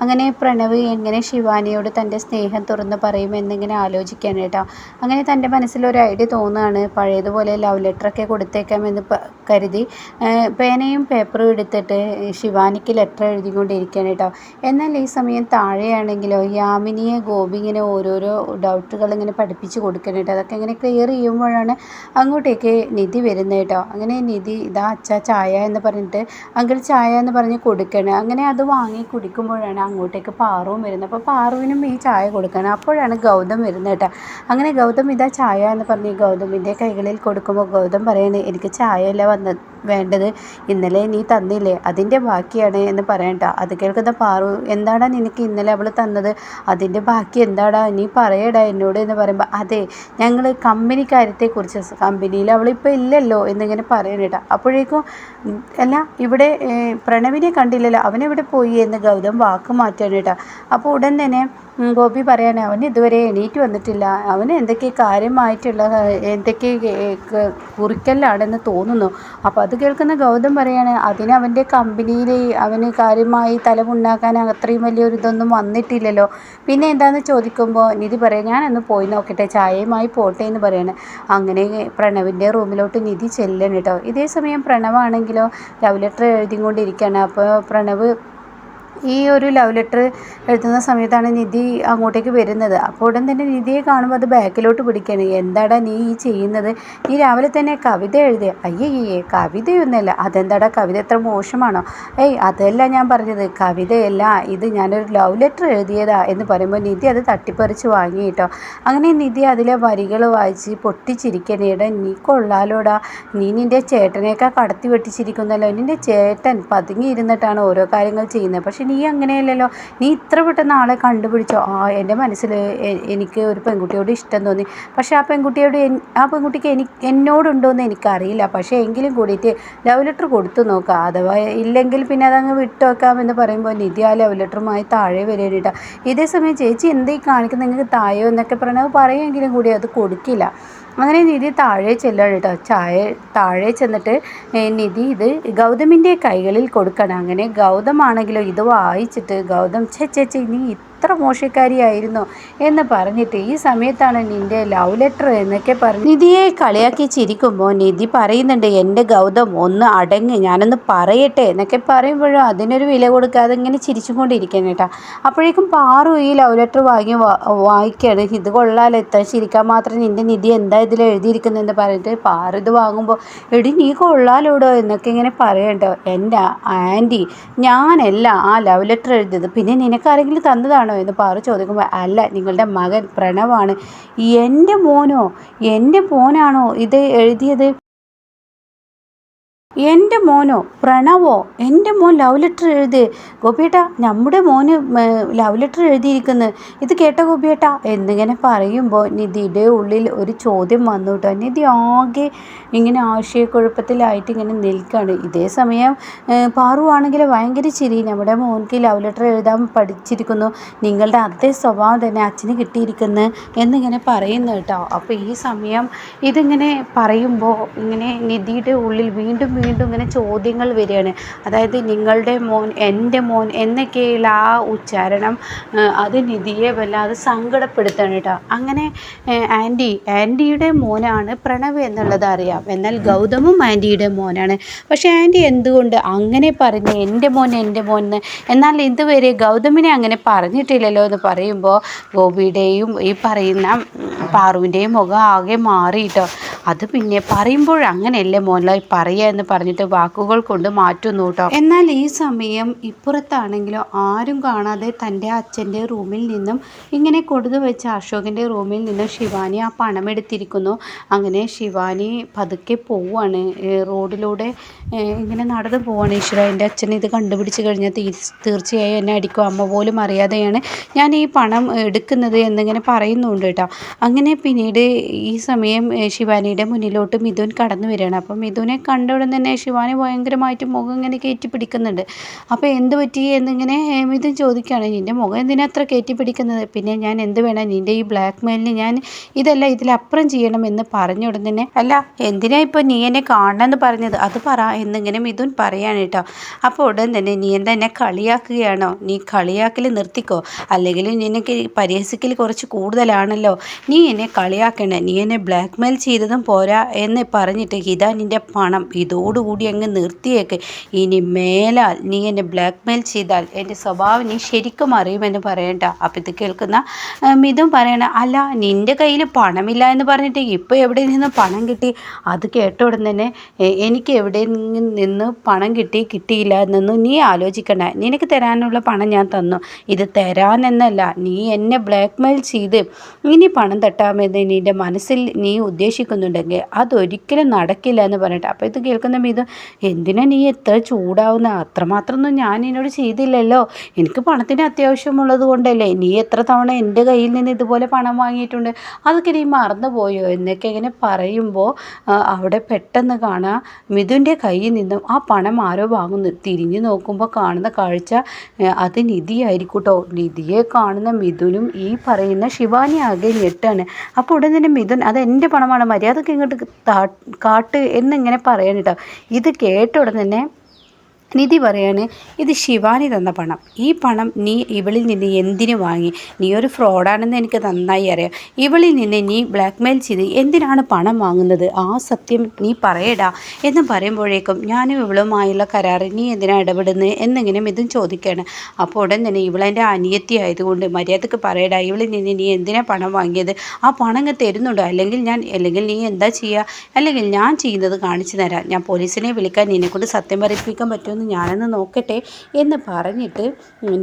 അങ്ങനെ പ്രണവ് എങ്ങനെ ശിവാനിയോട് തന്റെ സ്നേഹം തുറന്ന് പറയുമെന്നിങ്ങനെ ആലോചിക്കാണ് കേട്ടോ. അങ്ങനെ തന്റെ മനസ്സിലൊരു ഐഡിയ തോന്നുകയാണ്. പഴയതുപോലെ ലവ് ലെറ്ററൊക്കെ കൊടുത്തേക്കാമെന്ന് കരുതി പേനയും പേപ്പറും എടുത്തിട്ട് ശിവാനിക്ക് ലെറ്റർ എഴുതിക്കൊണ്ടിരിക്കുകയാണ് കേട്ടോ. എന്നാൽ ഈ സമയം താഴെയാണെങ്കിലോ യാമിനിയെ ഗോപി ഇങ്ങനെ ഓരോരോ ഡൗട്ടുകൾ ഇങ്ങനെ പഠിപ്പിച്ച് കൊടുക്കണം കേട്ടോ. അതൊക്കെ ഇങ്ങനെ ക്ലിയർ ചെയ്യുമ്പോഴാണ് അങ്ങോട്ടേക്ക് നിധി വരുന്നത് കേട്ടോ. അങ്ങനെ നിധി ഇതാ അച്ഛ ചായ എന്ന് പറഞ്ഞിട്ട് അങ്കിൾ ചായ എന്ന് പറഞ്ഞ് കൊടുക്കണം അങ്ങനെ അത് വാങ്ങി കുടിക്കുമ്പോഴാണ് അങ്ങോട്ടേക്ക് പാറുവും വരുന്നത്. അപ്പോൾ പാറുവിനും ഈ ചായ കൊടുക്കണം അപ്പോഴാണ് ഗൗതം വരുന്നത് കേട്ടോ. അങ്ങനെ ഗൗതം ഇതാ ചായ എന്ന് പറഞ്ഞ് ഗൗതമിന്റെ കൈകളിൽ കൊടുക്കുമ്പോൾ ഗൗതം പറയുന്നത് എനിക്ക് ചായയല്ല വന്നത് വേണ്ടത്. ഇന്നലെ നീ തന്നില്ലേ? അതിന്റെ ബാക്കിയാണ് എന്ന് പറയണ്ട അത് കേൾക്കുന്ന പാറു എന്താടാ നിനക്ക് ഇന്നലെ അവൾ തന്നത്? അതിന്റെ ബാക്കി എന്താടാ? നീ പറയടാ എന്നോട് എന്ന് പറയുമ്പോൾ അതെ ഞങ്ങൾ കമ്പനി കാര്യത്തെക്കുറിച്ച് കമ്പനിയിൽ അവളിപ്പോൾ ഇല്ലല്ലോ എന്നിങ്ങനെ പറയണേട്ടാ അപ്പോഴേക്കും അല്ല ഇവിടെ പ്രണവിനെ കണ്ടില്ലല്ലോ. അവനെവിടെ പോയി? എന്ന് ഗൗതം വാക്ക് മാറ്റാണ് കേട്ടോ. അപ്പോൾ ഉടൻ തന്നെ ഗോപി പറയാൻ അവൻ ഇതുവരെ എണീറ്റ് വന്നിട്ടില്ല. അവന് എന്തൊക്കെ കാര്യമായിട്ടുള്ള എന്തൊക്കെ കുറിക്കലാണെന്ന് തോന്നുന്നു. അപ്പോൾ അത് കേൾക്കുന്ന ഗൗതം പറയാണ് അതിന് അവന്റെ കമ്പനിയിൽ അവന് കാര്യമായി തലമുണ്ടാക്കാൻ അത്രയും വലിയൊരു ഇതൊന്നും വന്നിട്ടില്ലല്ലോ. പിന്നെ എന്താണെന്ന് ചോദിക്കുമ്പോൾ നിധി പറയാം ഞാനൊന്ന് പോയി നോക്കട്ടെ ചായയുമായി പോട്ടെ എന്ന് പറയാണ്. അങ്ങനെ പ്രണവിന്റെ റൂമിലോട്ട് നിധി ചെല്ലണം കേട്ടോ. ഇതേ സമയം പ്രണവാണെങ്കിലോ ലവ് ലെറ്റർ എഴുതി കൊണ്ടിരിക്കുകയാണ് അപ്പോൾ പ്രണവ് ഈ ഒരു ലവ് ലെറ്റർ എഴുതുന്ന സമയത്താണ് നിധി അങ്ങോട്ടേക്ക് വരുന്നത്. അപ്പോൾ ഉടൻ തന്നെ നിധിയെ കാണുമ്പോൾ അത് ബാക്കിലോട്ട് പിടിക്കുകയാണ്. എന്താടാ നീ ഈ ചെയ്യുന്നത്? നീ രാവിലെ തന്നെ കവിത എഴുതിയ. അയ്യേ കവിതയൊന്നുമല്ല. അതെന്താടാ? കവിത എത്ര മോശമാണോ? ഏയ് അതല്ല ഞാൻ പറഞ്ഞത്. കവിതയല്ല ഇത് ഞാനൊരു ലവ് ലെറ്റർ എഴുതിയതാ എന്ന് പറയുമ്പോൾ നിധി അത് തട്ടിപ്പറിച്ച് വാങ്ങി കേട്ടോ. അങ്ങനെ നിധി അതിലെ വരികൾ വായിച്ച് പൊട്ടിച്ചിരിക്കണേടാ നീ കൊള്ളാലോടാ. നീ നിന്റെ ചേട്ടനെയൊക്കെ കടത്തി വെട്ടിച്ചിരിക്കുന്നല്ലോ. നിന്റെ ചേട്ടൻ പതുങ്ങി ഇരുന്നിട്ടാണ് ഓരോ കാര്യങ്ങൾ ചെയ്യുന്നത്. പക്ഷെ നീ അങ്ങനെയല്ലല്ലോ. നീ ഇത്ര പെട്ടെന്ന് ആളെ കണ്ടുപിടിച്ചോ? ആ എന്റെ മനസ്സിൽ എനിക്ക് ഒരു പെൺകുട്ടിയോട് ഇഷ്ടം തോന്നി. പക്ഷേ ആ പെൺകുട്ടിയോട് ആ പെൺകുട്ടിക്ക് എനിക്ക് എന്നോടുണ്ടോ എന്ന് എനിക്കറിയില്ല. പക്ഷേ എങ്കിലും കൂടിയിട്ട് ലവ് ലെറ്റർ കൊടുത്തു നോക്കുക അഥവാ ഇല്ലെങ്കിൽ പിന്നെ അതങ്ങ് വിട്ടുവെക്കാമെന്ന് പറയുമ്പോൾ നിധി ആ ലവ് ലെറ്ററുമായി താഴെ വരേണ്ടിട്ട. ഇതേ സമയം ചേച്ചി എന്തേ കാണിക്കുന്നത് നിങ്ങൾക്ക് തായോ എന്നൊക്കെ പറഞ്ഞാൽ പറയുമെങ്കിലും കൂടി അത് കൊടുക്കില്ല. അങ്ങനെ നിധി താഴെ ചെല്ലുകയാണ് കേട്ടോ. ചായ താഴെ ചെന്നിട്ട് നിധി ഇത് ഗൗതമിന്റെ കൈകളിൽ കൊടുക്കണം. അങ്ങനെ ഗൗതമാണെങ്കിലോ ഇത് വായിച്ചിട്ട് ഗൗതം ചെ നീ എത്ര മോശക്കാരിയായിരുന്നു എന്ന് പറഞ്ഞിട്ട് ഈ സമയത്താണ് നിന്റെ ലവ് ലെറ്റർ എന്നൊക്കെ പറഞ്ഞു നിധിയെ കളിയാക്കി ചിരിക്കുമ്പോൾ നിധി പറയുന്നുണ്ട് എന്റെ ഗൗതം ഒന്ന് അടങ്ങ് ഞാനൊന്ന് പറയട്ടെ എന്നൊക്കെ പറയുമ്പോഴും അതിനൊരു വില കൊടുക്കാതെ ഇങ്ങനെ ചിരിച്ചുകൊണ്ടിരിക്കാൻ കേട്ടാ. അപ്പോഴേക്കും പാറു ഈ ലവ് ലെറ്റർ വാങ്ങി വായിക്കുകയാണ്. ഇത് കൊള്ളാലോ എത്ര ചിരിക്കാൻ മാത്രം നിന്റെ നിധി എന്താ ഇതിൽ എഴുതിയിരിക്കുന്നതെന്ന് പറഞ്ഞിട്ട് പാറു ഇത് വാങ്ങുമ്പോൾ എടി നീ കൊള്ളാലോടോ എന്നൊക്കെ ഇങ്ങനെ പറയണ്ടോ എന്റെ ആന്റി ഞാനല്ല ആ ലവ് ലെറ്റർ എഴുതിയത്. പിന്നെ നിനക്കാരെങ്കിലും തന്നതാണോ ആണോ എന്ന് പാറു ചോദിക്കുമ്പോൾ അല്ല നിങ്ങളുടെ മകൻ പ്രണവാണ്. എന്റെ മോനോ? എന്റെ മോനാണോ ഇത് എഴുതിയത്? എന്റെ മോനോ പ്രണവോ എന്റെ മോൻ ലവ് ലെറ്റർ എഴുതി. ഗോപിയേട്ട നമ്മുടെ മോന് ലവ് ലെറ്റർ എഴുതിയിരിക്കുന്നു. ഇത് കേട്ടോ ഗോപിയേട്ട. എന്നിങ്ങനെ പറയുമ്പോൾ നിധിയുടെ ഉള്ളിൽ ഒരു ചോദ്യം വന്നു കേട്ടോ നിധി ആകെ ഇങ്ങനെ ആശയക്കുഴപ്പത്തിലായിട്ട് ഇങ്ങനെ നിൽക്കുകയാണ് ഇതേ സമയം പാറുവാണെങ്കിൽ ഭയങ്കര ചിരി. നമ്മുടെ മോൻക്ക് ലവ് ലെറ്റർ എഴുതാൻ പഠിച്ചിരിക്കുന്നു. നിങ്ങളുടെ അതേ സ്വഭാവം തന്നെ അച്ഛന് കിട്ടിയിരിക്കുന്നു എന്നിങ്ങനെ പറയുന്നു കേട്ടോ. അപ്പോൾ ഈ സമയം ഇതിങ്ങനെ പറയുമ്പോൾ ഇങ്ങനെ നിധിയുടെ ഉള്ളിൽ വീണ്ടും വീണ്ടും ഇങ്ങനെ ചോദ്യങ്ങൾ വരികയാണ്. അതായത് നിങ്ങളുടെ മോൻ എന്റെ മോൻ എന്നൊക്കെയുള്ള ആ ഉച്ചാരണം അത് നിധിയെ വല്ലാതെ സങ്കടപ്പെടുത്തണം കേട്ടോ. അങ്ങനെ ആന്റി ആന്റിയുടെ മോനാണ് പ്രണവ് എന്നുള്ളത് അറിയാം. എന്നാൽ ഗൗതമും ആന്റിയുടെ മോനാണ്. പക്ഷേ ആന്റി എന്തുകൊണ്ട് അങ്ങനെ പറഞ്ഞ് എന്റെ മോൻ എന്റെ മോൻ എന്ന്? എന്നാൽ ഇതുവരെ ഗൗതമിനെ അങ്ങനെ പറഞ്ഞിട്ടില്ലല്ലോ എന്ന് പറയുമ്പോൾ ഗോപിയുടെയും ഈ പറയുന്ന പാറുവിന്റെയും മുഖം ആകെ മാറിയിട്ടോ. അത് പിന്നെ പറയുമ്പോൾ അങ്ങനെയല്ലേ മോഹൻലാൽ പറയുക എന്ന് പറഞ്ഞിട്ട് വാക്കുകൾ കൊണ്ട് മാറ്റുന്നു കേട്ടോ. എന്നാൽ ഈ സമയം ഇപ്പുറത്താണെങ്കിലോ ആരും കാണാതെ തന്റെ അച്ഛന്റെ റൂമിൽ നിന്നും ഇങ്ങനെ കൊടുത്തു വെച്ച അശോകിന്റെ റൂമിൽ നിന്നും ശിവാനി ആ പണം എടുത്തിരിക്കുന്നു അങ്ങനെ ശിവാനി പതുക്കെ പോവാണ് റോഡിലൂടെ ഇങ്ങനെ നടന്നു പോവാണ് ഈശ്വര എന്റെ അച്ഛൻ ഇത് കണ്ടുപിടിച്ച് കഴിഞ്ഞാൽ തീർച്ചയായും എന്നെ അടിക്കും. അമ്മ പോലും അറിയാതെയാണ് ഞാൻ ഈ പണം എടുക്കുന്നത് എന്നിങ്ങനെ പറയുന്നുണ്ട് കേട്ടോ. അങ്ങനെ പിന്നീട് ഈ സമയം ശിവാനി ശിവാനിയുടെ മുന്നിലോട്ട് മിഥുൻ കടന്നു വരികയാണ്. അപ്പം മിഥുനെ കണ്ട ഉടൻ തന്നെ ശിവാനി ഭയങ്കരമായിട്ട് മുഖം ഇങ്ങനെ കയറ്റി പിടിക്കുന്നുണ്ട്. അപ്പോൾ എന്ത് പറ്റി എന്നിങ്ങനെ മിഥുൻ ചോദിക്കുകയാണ് നിന്റെ മുഖം എന്തിനാ അത്ര കയറ്റി പിടിക്കുന്നത്? പിന്നെ ഞാൻ എന്ത് വേണം? നിന്റെ ഈ ബ്ലാക്ക് മെയിലിന് ഞാൻ ഇതല്ല ഇതിലപ്പുറം ചെയ്യണം എന്ന് പറഞ്ഞ ഉടൻ തന്നെ അല്ല എന്തിനാ ഇപ്പോൾ നീ എന്നെ കാണണമെന്ന് പറഞ്ഞത്? അത് പറ എന്നിങ്ങനെ മിഥുൻ പറയാണ് കേട്ടോ. അപ്പോൾ ഉടൻ തന്നെ നീ എന്താ എന്നെ കളിയാക്കുകയാണോ? നീ കളിയാക്കൽ നിർത്തിക്കോ? അല്ലെങ്കിൽ നിനക്ക് പരിഹസിക്കൽ കുറച്ച് കൂടുതലാണല്ലോ? നീ എന്നെ കളിയാക്കണേ നീ എന്നെ ബ്ലാക്ക് മെയിൽ ചെയ്തതും പോരാ എന്ന് പറഞ്ഞിട്ട് ഇതാ നിന്റെ പണം ഇതോടുകൂടി അങ്ങ് നിർത്തിയേക്ക്. ഇനി മേലാൽ നീ എന്നെ ബ്ലാക്ക് മെയിൽ ചെയ്താൽ എന്റെ സ്വഭാവം നീ ശരിക്കും അറിയുമെന്ന് പറയണ്ട. അപ്പം ഇത് കേൾക്കുന്ന മിതും പറയണ അല്ല നിന്റെ കയ്യിൽ പണമില്ല എന്ന് പറഞ്ഞിട്ട് ഇപ്പോൾ എവിടെ നിന്ന് പണം കിട്ടി? അത് കേട്ട ഉടൻ തന്നെ എനിക്ക് എവിടെ നിന്ന് പണം കിട്ടി കിട്ടിയില്ല എന്നൊന്നും നീ ആലോചിക്കണ്ട. നിനക്ക് തരാനുള്ള പണം ഞാൻ തന്നു. ഇത് തരാനെന്നല്ല നീ എന്നെ ബ്ലാക്ക് മെയിൽ ചെയ്ത് ഇനി പണം തട്ടാമെന്ന് നിന്റെ മനസ്സിൽ നീ ഉദ്ദേശിക്കുന്നുണ്ടെങ്കിൽ അതൊരിക്കലും നടക്കില്ല എന്ന് പറഞ്ഞിട്ട് അപ്പോൾ ഇത് കേൾക്കുന്ന മീത് എന്തിനാ നീ എത്ര ചൂടാവുന്ന? അത്രമാത്രമൊന്നും ഞാൻ എന്നോട് ചെയ്തില്ലല്ലോ. എനിക്ക് പണത്തിന് അത്യാവശ്യമുള്ളത് കൊണ്ടല്ലേ? നീ എത്ര തവണ എന്റെ കയ്യിൽ നിന്ന് ഇതുപോലെ പണം വാങ്ങിയിട്ടുണ്ട്? അതൊക്കെ നീ മറന്നുപോയോ? എന്നൊക്കെ ഇങ്ങനെ പറയുമ്പോൾ അവിടെ പെട്ടെന്ന് കാണാം മിഥുന്റെ കയ്യിൽ നിന്നും ആ പണം ആരോ വാങ്ങുന്നു. തിരിഞ്ഞു നോക്കുമ്പോൾ കാണുന്ന കാഴ്ച അത് നിധിയായിരിക്കും കേട്ടോ നിധിയെ കാണുന്ന മിഥുനും ഈ പറയുന്ന ശിവാനി ആകെ ഞെട്ടാണ്. അപ്പോൾ ഉടൻ തന്നെ മിഥുൻ അത് എന്റെ പണമാണ്. മര്യാദയ്ക്ക് ഇങ്ങോട്ട് കാട്ട് എന്നിങ്ങനെ പറയണം കേട്ടോ ഇത് കേട്ട ഉടനെ തന്നെ നിധി പറയാണ് ഇത് ശിവാനി തന്ന പണം. ഈ പണം നീ ഇവളിൽ നിന്ന് എന്തിനു വാങ്ങി? നീ ഒരു ഫ്രോഡാണെന്ന് എനിക്ക് നന്നായി അറിയാം. ഇവളിൽ നിന്ന് നീ ബ്ലാക്ക് മെയിൽ ചെയ്ത് എന്തിനാണ് പണം വാങ്ങുന്നത്? ആ സത്യം നീ പറയടാ. എന്ന് പറയുമ്പോഴേക്കും ഞാനും ഇവളുമായുള്ള കരാറിൽ നീ എന്തിനാണ് ഇടപെടുന്നത് എന്നിങ്ങനെ ഇതും ചോദിക്കുകയാണ് അപ്പോൾ ഉടൻ തന്നെ ഇവളെന്റെ അനിയത്തി ആയതുകൊണ്ട് മര്യാദയ്ക്ക് പറയടാ ഇവളിൽ നിന്ന് നീ എന്തിനാണ് പണം വാങ്ങിയത്? ആ പണം അങ്ങ് തരുന്നുണ്ടോ? അല്ലെങ്കിൽ ഞാൻ അല്ലെങ്കിൽ നീ എന്താ ചെയ്യുക അല്ലെങ്കിൽ ഞാൻ ചെയ്യുന്നത് കാണിച്ചു തരാം. ഞാൻ പോലീസിനെ വിളിക്കാൻ നിന്നെക്കൊണ്ട് സത്യം പറയിപ്പിക്കാൻ പറ്റുമെന്ന് ഞാനൊന്ന് നോക്കട്ടെ എന്ന് പറഞ്ഞിട്ട്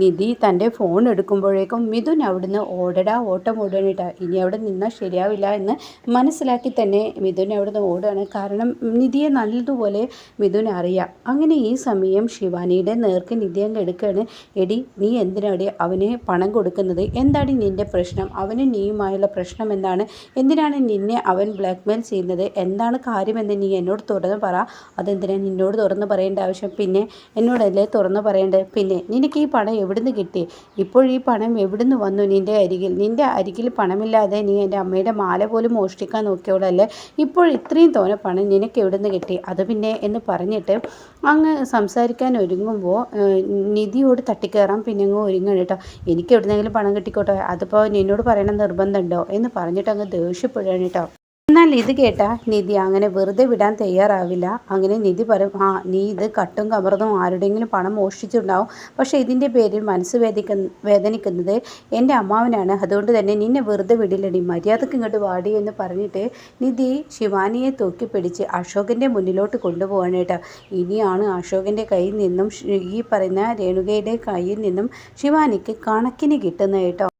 നിധി തന്റെ ഫോൺ എടുക്കുമ്പോഴേക്കും മിഥുൻ അവിടുന്ന് ഓടടാ ഓട്ടം ഓടാനിട്ടാ ഇനി അവിടെ നിന്നാൽ ശരിയാവില്ല എന്ന് മനസ്സിലാക്കി തന്നെ മിഥുൻ അവിടുന്ന് ഓടുകയാണ് കാരണം നിധിയെ നല്ലതുപോലെ മിഥുൻ അറിയാം. അങ്ങനെ ഈ സമയം ശിവാനിയുടെ നേർക്ക് നിധി അങ്ങ് എടുക്കുകയാണ്. എടി നീ എന്തിനാടി അവന് പണം കൊടുക്കുന്നത്? എന്താണ് നിന്റെ പ്രശ്നം? അവന് നീയുമായുള്ള പ്രശ്നം എന്താണ്? എന്തിനാണ് നിന്നെ അവൻ ബ്ലാക്ക് മെയിൽ ചെയ്യുന്നത്? എന്താണ് കാര്യമെന്ന് നീ എന്നോട് തുറന്ന് പറ. അതെന്തിനാണ് നിന്നോട് തുറന്ന് പറയേണ്ട ആവശ്യം? പിന്നെ എന്നോടല്ലേ തുറന്നു പറയേണ്ടത് പിന്നെ നിനക്ക് ഈ പണം എവിടുന്ന് കിട്ടി? ഇപ്പോൾ ഈ പണം എവിടുന്ന് വന്നു നിന്റെ അരികിൽ? നിന്റെ അരികിൽ പണമില്ലാതെ നീ എന്റെ അമ്മയുടെ മാല പോലും മോഷ്ടിക്കാൻ നോക്കിയവളല്ലേ? ഇപ്പോൾ ഇത്രയും തോനെ പണം നിനക്ക് എവിടുന്ന് കിട്ടി? അത് പിന്നെ എന്ന് പറഞ്ഞിട്ട് അങ്ങ് സംസാരിക്കാൻ ഒരുങ്ങുമ്പോൾ നിധിയോട് തട്ടിക്കയറാൻ പിന്നെ അങ്ങ് ഒരുങ്ങണം കേട്ടോ. എനിക്ക് എവിടുന്നെങ്കിലും പണം കിട്ടിക്കോട്ടെ? അതിപ്പോൾ നിന്നോട് പറയണം നിർബന്ധമുണ്ടോ എന്ന് പറഞ്ഞിട്ട് അങ്ങ് ദേഷ്യപ്പെടുകയാണ് കേട്ടോ. എന്നാൽ ഇത് കേട്ട നിധി അങ്ങനെ വെറുതെ വിടാൻ തയ്യാറാവില്ല. അങ്ങനെ നിധി പറയും ആ നീ ഇത് കട്ടും കമർന്നും ആരുടെയെങ്കിലും പണം മോഷ്ടിച്ചിട്ടുണ്ടാവും. പക്ഷേ ഇതിന്റെ പേരിൽ മനസ്സ് വേദിക്ക വേദനിക്കുന്നത് എന്റെ അമ്മാവനാണ്. അതുകൊണ്ട് തന്നെ നിന്നെ വെറുതെ വിടില്ലടി. മര്യാദയ്ക്ക് ഇങ്ങോട്ട് വാടി എന്ന് പറഞ്ഞിട്ട് നിധി ശിവാനിയെ തൂക്കിപ്പിടിച്ച് അശോകന്റെ മുന്നിലോട്ട് കൊണ്ടുപോവാണ് ഇനിയാണ് അശോകന്റെ കയ്യിൽ നിന്നും ഈ പറയുന്ന രേണുകയുടെ കയ്യിൽ നിന്നും ശിവാനിക്ക് കണക്കിന് കിട്ടുന്നത് കേട്ടോ.